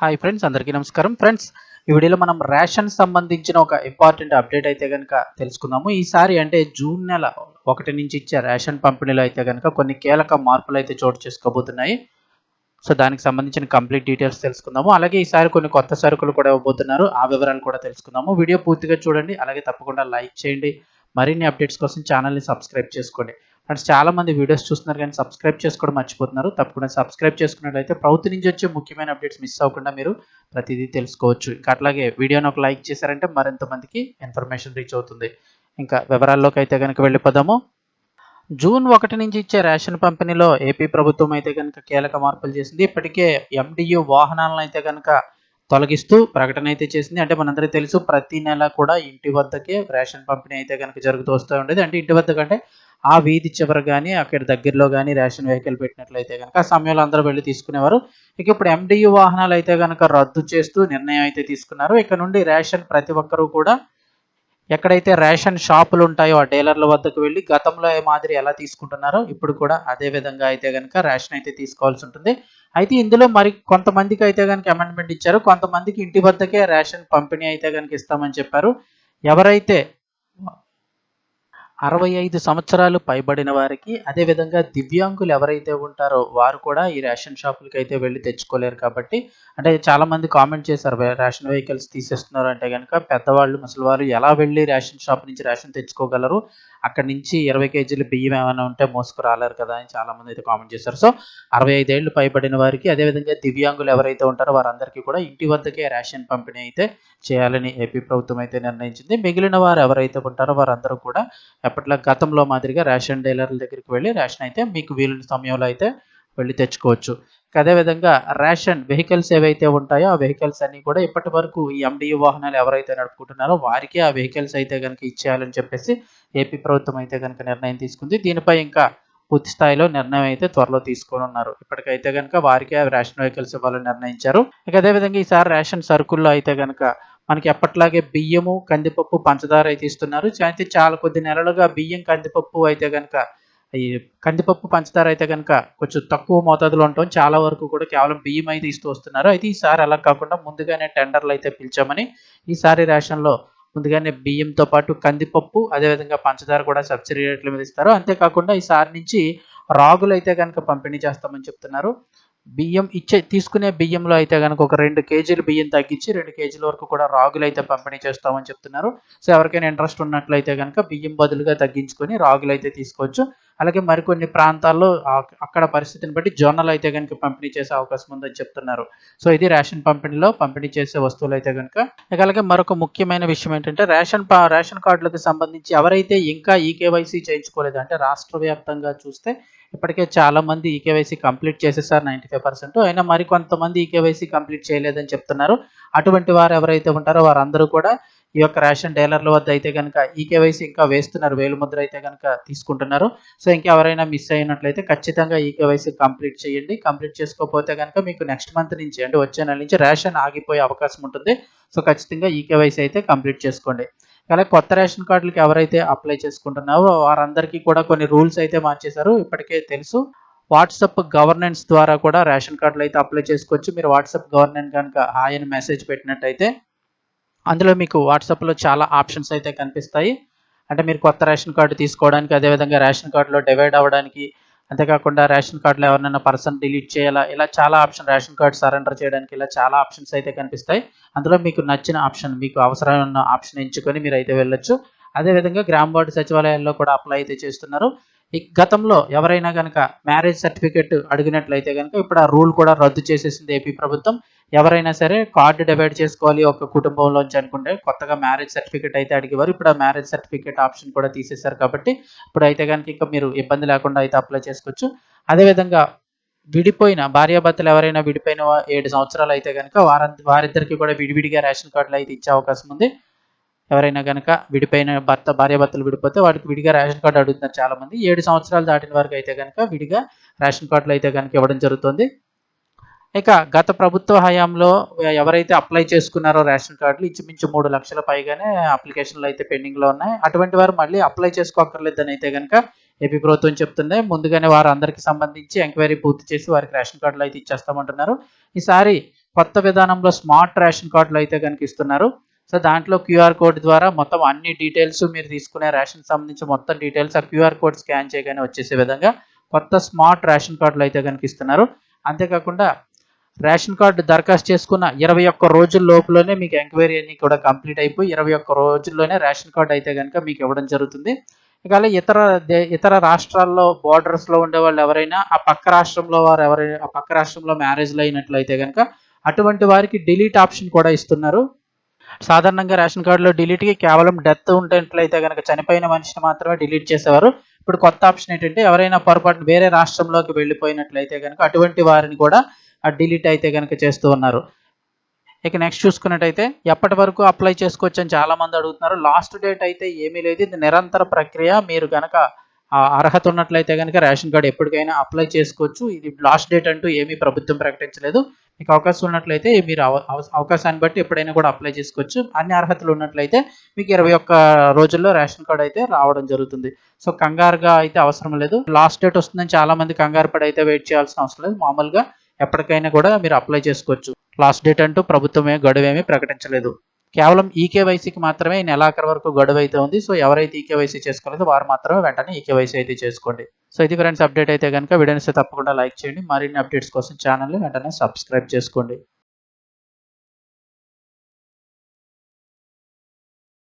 Hi friends అందరికీ నమస్కారం. Friends ఈ వీడియోలో మనం రేషన్ సంబంధించిన ఒక ఇంపార్టెంట్ అప్డేట్ అయితే కనుక తెలుసుకుందాము. ఈసారి అంటే జూన్ నెల ఒకటి నుంచి ఇచ్చే రేషన్ పంపిణీలో అయితే కనుక కొన్ని కీలక మార్పులు అయితే చోటు చేసుకోబోతున్నాయి. సో దానికి సంబంధించిన కంప్లీట్ డీటెయిల్స్ తెలుసుకుందాము. అలాగే ఈసారి కొన్ని కొత్త సరుకులు కూడా ఇవ్వబోతున్నారు. ఆ వివరాలు కూడా తెలుసుకుందాము. వీడియో పూర్తిగా చూడండి. అలాగే తప్పకుండా లైక్ చేయండి. మరిన్ని అప్డేట్స్ కోసం ఛానల్ని సబ్స్క్రైబ్ చేసుకోండి. ఫ్రెండ్స్ చాలా మంది వీడియోస్ చూస్తున్నారు కానీ సబ్స్క్రైబ్ చేసుకోవడం మర్చిపోతున్నారు. తప్పకుండా సబ్స్క్రైబ్ చేసుకున్నట్లయితే ప్రభుత్వం నుంచి వచ్చే ముఖ్యమైన అప్డేట్స్ మిస్ అవ్వకుండా మీరు ప్రతిదీ తెలుసుకోవచ్చు. ఇంకా అట్లాగే వీడియోని ఒక లైక్ చేశారంటే మరింత మందికి ఇన్ఫర్మేషన్ రీచ్ అవుతుంది. ఇంకా వివరాల్లోకి అయితే కనుక వెళ్ళిపోదాము. జూన్ ఒకటి నుంచి ఇచ్చే రేషన్ పంపిణీలో ఏపీ ప్రభుత్వం అయితే కనుక కీలక మార్పులు చేసింది. ఇప్పటికే ఎండియు వాహనాలను అయితే కనుక తొలగిస్తూ ప్రకటన అయితే చేసింది. అంటే మనందరికీ తెలుసు ప్రతి నెల కూడా ఇంటి వద్దకే రేషన్ పంపిణీ అయితే కనుక జరుగుతూ వస్తూ ఉండేది. అంటే ఇంటి వద్ద కంటే ఆ వీధి చివర కానీ అక్కడ దగ్గరలో కానీ రేషన్ వెహికల్ పెట్టినట్లయితే కనుక ఆ సమయంలో అందరూ వెళ్ళి తీసుకునేవారు. ఇక ఇప్పుడు ఎండియు వాహనాలు అయితే కనుక రద్దు చేస్తూ నిర్ణయం అయితే తీసుకున్నారు. ఇక నుండి రేషన్ ప్రతి ఒక్కరూ కూడా ఎక్కడైతే రేషన్ షాపులు ఉంటాయో ఆ డీలర్ల వద్దకు వెళ్ళి గతంలో ఏ మాదిరి ఎలా తీసుకుంటున్నారో ఇప్పుడు కూడా అదే విధంగా అయితే కనుక రేషన్ అయితే తీసుకోవాల్సి ఉంటుంది. అయితే ఇందులో మరి కొంతమందికి అయితే కనుక అమెండ్మెంట్ ఇచ్చారు. కొంతమందికి ఇంటి వద్దకే రేషన్ పంపిణీ అయితే కనుక ఇస్తామని చెప్పారు. ఎవరైతే అరవై ఐదు సంవత్సరాలు పైబడిన వారికి అదేవిధంగా దివ్యాంగులు ఎవరైతే ఉంటారో వారు కూడా ఈ రేషన్ షాపులకి అయితే వెళ్ళి తెచ్చుకోలేరు కాబట్టి అంటే చాలా మంది కామెంట్ చేశారు రేషన్ వెహికల్స్ తీసేస్తున్నారు అంటే కనుక పెద్దవాళ్ళు ముసలివారు ఎలా వెళ్ళి రేషన్ షాప్ నుంచి రేషన్ తెచ్చుకోగలరు? అక్కడ నుంచి ఇరవై కేజీలు బియ్యం ఏమైనా ఉంటే మోసుకు రాలేరు కదా అని చాలా మంది అయితే కామెంట్ చేశారు. సో అరవై ఐదేళ్ళు పైబడిన వారికి అదేవిధంగా దివ్యాంగులు ఎవరైతే ఉంటారో వారందరికీ కూడా ఇంటి వద్దకే రేషన్ పంపిణీ అయితే చేయాలని ఏపీ ప్రభుత్వం అయితే నిర్ణయించింది. మిగిలిన వారు ఎవరైతే ఉంటారో వారందరూ కూడా ఎప్పట్లా గతంలో మాదిరిగా రేషన్ డీలర్ల దగ్గరికి వెళ్ళి రేషన్ అయితే మీకు వీలున్న సమయంలో అయితే వెళ్ళి తెచ్చుకోవచ్చు. అదేవిధంగా రేషన్ వెహికల్స్ ఏవైతే ఉంటాయో ఆ వెహికల్స్ అన్ని కూడా ఇప్పటి వరకు ఈ ఎండియు వాహనాలు ఎవరైతే నడుపుకుంటున్నారో వారికి ఆ వెహికల్స్ అయితే కనుక ఇచ్చేయాలని చెప్పేసి ఏపీ ప్రభుత్వం అయితే కనుక నిర్ణయం తీసుకుంది. దీనిపై ఇంకా పూర్తి స్థాయిలో నిర్ణయం అయితే త్వరలో తీసుకొని ఉన్నారు. ఇప్పటికైతే కనుక వారికి ఆ రేషన్ వెహికల్స్ ఇవ్వాలని నిర్ణయించారు. ఇక అదేవిధంగా ఈసారి రేషన్ సరుకుల్లో అయితే కనుక మనకి ఎప్పట్లాగే బియ్యము కందిపప్పు పంచదార అయితే ఇస్తున్నారు. అయితే చాలా కొద్ది నెలలుగా బియ్యం కందిపప్పు అయితే కనుక ఈ కందిపప్పు పంచదార అయితే కనుక కొంచెం తక్కువ మోతాదులో ఉండటం చాలా వరకు కూడా కేవలం బియ్యం అయితే ఇస్తూ వస్తున్నారు. అయితే ఈసారి అలా కాకుండా ముందుగానే టెండర్లు అయితే పిలిచామని ఈసారి రేషన్లో ముందుగానే బియ్యంతో పాటు కందిపప్పు అదేవిధంగా పంచదార కూడా సబ్సిడీ రేట్ల మీద ఇస్తారు. అంతేకాకుండా ఈసారి నుంచి రాగులు అయితే కనుక పంపిణీ చేస్తామని చెప్తున్నారు. బియ్యం ఇచ్చే తీసుకునే బియ్యంలో అయితే కనుక ఒక రెండు కేజీలు బియ్యం తగ్గించి రెండు కేజీల వరకు కూడా రాగులు అయితే పంపిణీ చేస్తామని చెప్తున్నారు. సో ఎవరికైనా ఇంట్రెస్ట్ ఉన్నట్లయితే కనుక బియ్యం బదులుగా తగ్గించుకొని రాగులు అయితే తీసుకోవచ్చు. అలాగే మరికొన్ని ప్రాంతాల్లో అక్కడ పరిస్థితిని బట్టి జొన్నలు అయితే కనుక పంపిణీ చేసే అవకాశం ఉందని చెప్తున్నారు. సో ఇది రేషన్ పంపిణీలో పంపిణీ చేసే వస్తువులు అయితే కనుక అలాగే మరొక ముఖ్యమైన విషయం ఏంటంటే రేషన్ రేషన్ కార్డులకు సంబంధించి ఎవరైతే ఇంకా ఈకేవైసీ చేయించుకోలేదు అంటే రాష్ట్ర వ్యాప్తంగా చూస్తే ఇప్పటికే చాలా మంది ఈకేవైసీ కంప్లీట్ చేసేసారు నైంటీ ఫైవ్ పర్సెంట్. అయినా మరి కొంతమంది ఈకేవైసీ కంప్లీట్ చేయలేదని చెప్తున్నారు. అటువంటి వారు ఎవరైతే ఉంటారో వారందరూ కూడా ఈ యొక్క రేషన్ డీలర్ల వద్ద అయితే కనుక ఈ కేవైసీ ఇంకా వేస్తున్నారు. వేలు ముద్ర అయితే కనుక తీసుకుంటున్నారు. సో ఇంకెవరైనా మిస్ అయినట్లయితే ఖచ్చితంగా ఈకేవైసీ కంప్లీట్ చేయండి. కంప్లీట్ చేసుకోకపోతే కనుక మీకు నెక్స్ట్ మంత్ నుంచి అంటే వచ్చే నెల నుంచి రేషన్ ఆగిపోయే అవకాశం ఉంటుంది. సో ఖచ్చితంగా ఈకేవైసీ అయితే కంప్లీట్ చేసుకోండి. అలాగే కొత్త రేషన్ కార్డులకు ఎవరైతే అప్లై చేసుకుంటున్నారో వారందరికీ కూడా కొన్ని రూల్స్ అయితే మార్చేశారు. ఇప్పటికే తెలుసు. వాట్సాప్ గవర్నెన్స్ ద్వారా కూడా రేషన్ కార్డులు అయితే అప్లై చేసుకోవచ్చు. మీరు వాట్సాప్ గవర్నెన్స్ కనుక హాయ్ అని మెసేజ్ పెట్టినట్టయితే అందులో మీకు వాట్సాప్లో చాలా ఆప్షన్స్ అయితే కనిపిస్తాయి. అంటే మీరు కొత్త రేషన్ కార్డు తీసుకోవడానికి అదేవిధంగా రేషన్ కార్డులో డివైడ్ అవ్వడానికి అంతేకాకుండా రేషన్ కార్డులో ఎవరినైనా పర్సన్ డిలీట్ చేయాలా ఇలా చాలా ఆప్షన్ రేషన్ కార్డు సరెండర్ చేయడానికి ఇలా చాలా ఆప్షన్స్ అయితే కనిపిస్తాయి. అందులో మీకు నచ్చిన ఆప్షన్ మీకు అవసరమైన ఆప్షన్ ఎంచుకొని మీరు అయితే వెళ్ళొచ్చు. అదేవిధంగా గ్రామ వార్డు సచివాలయాల్లో కూడా అప్లై అయితే చేస్తున్నారు. ఈ గతంలో ఎవరైనా కనుక మ్యారేజ్ సర్టిఫికేట్ అడిగినట్లయితే కనుక ఇప్పుడు ఆ రూల్ కూడా రద్దు చేసేసింది ఏపీ ప్రభుత్వం. ఎవరైనా సరే కార్డు డివైడ్ చేసుకోవాలి ఒక కుటుంబంలోంచి అనుకుంటే కొత్తగా మ్యారేజ్ సర్టిఫికేట్ అయితే అడిగేవారు. ఇప్పుడు ఆ మ్యారేజ్ సర్టిఫికేట్ ఆప్షన్ కూడా తీసేశారు కాబట్టి ఇప్పుడు అయితే కనుక ఇంకా మీరు ఇబ్బంది లేకుండా అయితే అప్లై చేసుకోవచ్చు. అదేవిధంగా విడిపోయిన భార్యాభర్తలు ఎవరైనా విడిపోయిన ఏడు సంవత్సరాలు అయితే కనుక వార వారిద్దరికి కూడా విడివిడిగా రేషన్ కార్డులు అయితే ఇచ్చే అవకాశం ఉంది. ఎవరైనా కనుక విడిపోయిన భర్త భార్యాభర్తలు విడిపోతే వాటికి విడిగా రేషన్ కార్డు అడుగుతున్నారు చాలా మంది ఏడు సంవత్సరాలు దాటిన వరకు అయితే కనుక విడిగా రేషన్ కార్డులు అయితే కనుక ఇవ్వడం జరుగుతుంది. ఇక గత ప్రభుత్వ హయాంలో ఎవరైతే అప్లై చేసుకున్నారో రేషన్ కార్డులు ఇంచుమించు మూడు లక్షల పైగానే అప్లికేషన్లు అయితే పెండింగ్లో ఉన్నాయి. అటువంటి వారు మళ్ళీ అప్లై చేసుకోకర్లేదని అయితే కనుక ఏపీ ప్రభుత్వం చెప్తుంది. ముందుగానే వారు అందరికి సంబంధించి ఎంక్వైరీ పూర్తి చేసి వారికి రేషన్ కార్డులు అయితే ఇచ్చేస్తామంటున్నారు. ఈసారి కొత్త విధానంలో స్మార్ట్ రేషన్ కార్డులు అయితే కనుక ఇస్తున్నారు. సో దాంట్లో క్యూఆర్ కోడ్ ద్వారా మొత్తం అన్ని డీటెయిల్స్ మీరు తీసుకునే రేషన్ సంబంధించి మొత్తం డీటెయిల్స్ ఆ క్యూఆర్ కోడ్ స్కాన్ చేయగానే వచ్చేసే విధంగా కొత్త స్మార్ట్ రేషన్ కార్డులు అయితే కనుక ఇస్తున్నారు. అంతేకాకుండా రేషన్ కార్డు దరఖాస్తు చేసుకున్న ఇరవై ఒక్క రోజుల లోపులోనే మీకు ఎంక్వైరీ అన్ని కూడా కంప్లీట్ అయిపోయి ఇరవై ఒక్క రోజుల్లోనే రేషన్ కార్డు అయితే కనుక మీకు ఇవ్వడం జరుగుతుంది. ఇక ఇతర దే- ఇతర రాష్ట్రాల్లో బోర్డర్స్లో ఉండే వాళ్ళు ఎవరైనా ఆ పక్క రాష్ట్రంలో వారు ఎవరైనా ఆ పక్క రాష్ట్రంలో మ్యారేజ్లు అయినట్లయితే కనుక అటువంటి వారికి డిలీట్ ఆప్షన్ కూడా ఇస్తున్నారు. సాధారణంగా రేషన్ కార్డులో డిలీట్కి కేవలం డెత్ ఉంటట్లయితే కనుక చనిపోయిన మనిషిని మాత్రమే డిలీట్ చేసేవారు. ఇప్పుడు కొత్త ఆప్షన్ ఏంటంటే ఎవరైనా పొరపాటు వేరే రాష్ట్రంలోకి వెళ్ళిపోయినట్లయితే కనుక అటువంటి వారిని కూడా ఆ డిలీట్ అయితే కనుక చేస్తూ ఉన్నారు. ఇక నెక్స్ట్ చూసుకున్నట్టయితే ఎప్పటి వరకు అప్లై చేసుకోవచ్చు అని చాలా మంది అడుగుతున్నారు. లాస్ట్ డేట్ అయితే ఏమీ లేదు. ఇది నిరంతర ప్రక్రియ. మీరు కనుక అర్హత ఉన్నట్లయితే కనుక రేషన్ కార్డు ఎప్పటికైనా అప్లై చేసుకోవచ్చు. ఇది లాస్ట్ డేట్ అంటూ ఏమీ ప్రభుత్వం ప్రకటించలేదు. మీకు అవకాశం ఉన్నట్లయితే మీరు అవ- అవ- అవకాశాన్ని బట్టి ఎప్పుడైనా కూడా అప్లై చేసుకోవచ్చు. అన్ని అర్హతలు ఉన్నట్లయితే మీకు ఇరవై ఒక్క రోజుల్లో రేషన్ కార్డు అయితే రావడం జరుగుతుంది. సో కంగారుగా అయితే అవసరం లేదు. లాస్ట్ డేట్ వస్తుందని చాలా మంది కంగారు పడి అయితే వెయిట్ చేయాల్సిన అవసరం లేదు. మామూలుగా ఎప్పటికైనా కూడా మీరు అప్లై చేసుకోవచ్చు. లాస్ట్ డేట్ అంటూ ప్రభుత్వమే గడువేమీ ప్రకటించలేదు. కేవలం ఈకేవైసీకి మాత్రమే ఈ నెలాఖరు వరకు గడువు అయితే ఉంది. సో ఎవరైతే ఈకేవైసీ చేసుకోలేదో వారు మాత్రమే వెంటనే ఈకేవైసీ అయితే చేసుకోండి. సో ఇది ఫ్రెండ్స్ అప్డేట్ అయితే కనుక వీడియోని తప్పకుండా లైక్ చేయండి. మరిన్ని అప్డేట్స్ కోసం ఛానల్ని వెంటనే సబ్స్క్రైబ్ చేసుకోండి.